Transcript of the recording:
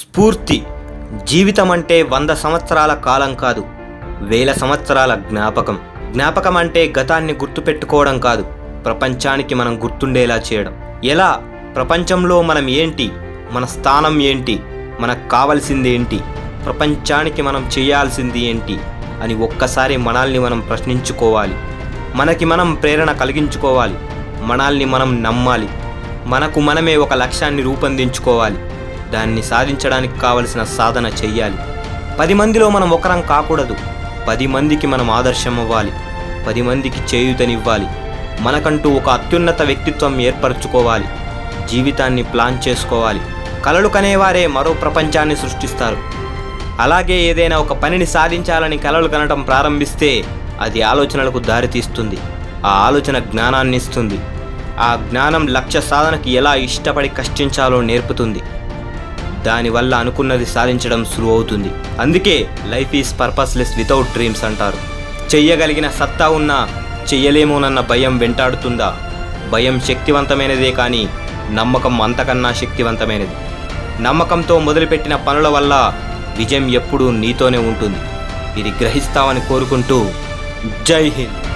స్ఫూర్తి జీవితం అంటే వంద సంవత్సరాల కాలం కాదు వేల సంవత్సరాల జ్ఞాపకం. జ్ఞాపకం అంటే గతాన్ని గుర్తుపెట్టుకోవడం కాదు ప్రపంచానికి మనం గుర్తుండేలా చేయడం. ఎలా? ప్రపంచంలో మనం ఏంటి? మన స్థానం ఏంటి? మనకు కావలసింది ఏంటి? ప్రపంచానికి మనం చేయాల్సింది ఏంటి? అని ఒక్కసారి మనల్ని మనం ప్రశ్నించుకోవాలి. మనకి మనం ప్రేరణ కలిగించుకోవాలి. మనల్ని మనం నమ్మాలి. మనకు మనమే ఒక లక్ష్యాన్ని రూపొందించుకోవాలి. దాన్ని సాధించడానికి కావలసిన సాధన చెయ్యాలి. పది మందిలో మనం ఒకరం కాకూడదు. పది మందికి మనం ఆదర్శం అవ్వాలి పది మందికి చేయూతనివ్వాలి. మనకంటూ ఒక అత్యున్నత వ్యక్తిత్వం ఏర్పరచుకోవాలి. జీవితాన్ని ప్లాన్ చేసుకోవాలి. కలలు కనేవారే మరో ప్రపంచాన్ని సృష్టిస్తారు. అలాగే ఏదైనా ఒక పనిని సాధించాలని కలలు కనటం ప్రారంభిస్తే అది ఆలోచనలకు దారితీస్తుంది. ఆ ఆలోచన జ్ఞానాన్ని ఇస్తుంది ఆ జ్ఞానం లక్ష్య సాధనకి ఎలా ఇష్టపడి కష్టించాలో నేర్పుతుంది. దానివల్ల అనుకున్నది సాధించడం సులువు అవుతుంది అందుకే life is purposeless without dreams అంటారు. చెయ్యగలిగిన సత్తా ఉన్నా చెయ్యలేమోనన్న భయం వెంటాడుతుందా? భయం శక్తివంతమైనదే కానీ నమ్మకం అంతకన్నా శక్తివంతమైనది. నమ్మకంతో మొదలుపెట్టిన పనుల వల్ల విజయం ఎప్పుడూ నీతోనే ఉంటుంది. ఇది గ్రహిస్తామని కోరుకుంటూ జై హింద్.